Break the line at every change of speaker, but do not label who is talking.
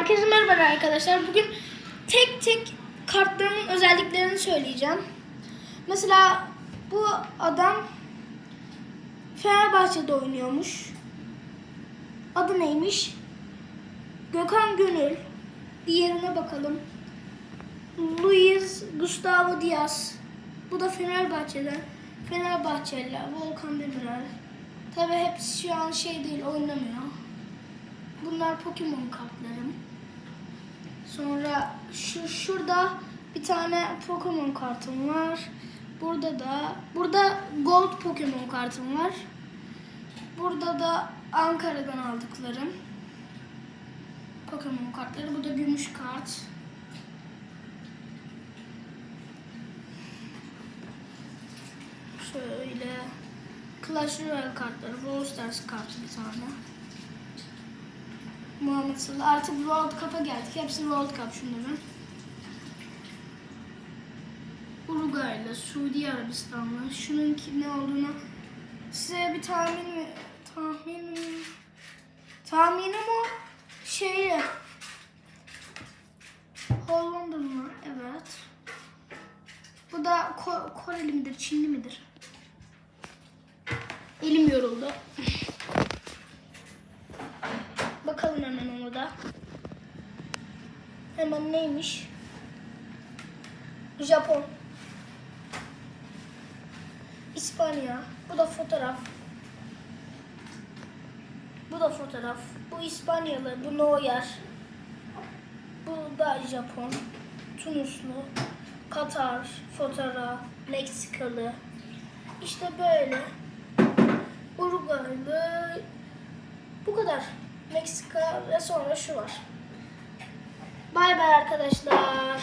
Herkese merhaba arkadaşlar. Bugün tek tek kartlarımın özelliklerini söyleyeceğim. Mesela bu adam Fenerbahçe'de oynuyormuş. Adı neymiş? Gökhan Gönül. Diğerine bakalım. Luis Gustavo Diaz. Bu da Fenerbahçe'den. Fenerbahçeliler. Volkan Demirel. Tabi hepsi şu an şey değil oynamıyor. Bunlar Pokemon kartlarım. Sonra şu şurada bir tane Pokemon kartım var. Burada da burada Gold Pokemon kartım var. Burada da Ankara'dan aldıklarım. Pokemon kartları. Bu da gümüş kart. Şöyle Clash Royale kartları, Brawl Stars kartı bir tane. Muhammed Salah. Artık World Cup'a geldik. Hepsi World Cup şunların. Uruguay'la, Suudi Arabistan'la. Şunun ki ne olduğunu size bir tahmin mi? Tahmin mi? Tahminim o şeyle. Hollanda mı? Evet. Bu da Ko- Koreli midir, Çinli midir? Elim yoruldu. Bakalım hemen neymiş? Japon. İspanya. Bu da fotoğraf. Bu da fotoğraf. Bu İspanyalı. Bu Neuer. Bu da Japon. Tunuslu. Katar. Fotoğraf. Meksikalı. İşte böyle. Uruguaylı. Bu kadar. Meksika ve sonra şu var. Bay bay arkadaşlar.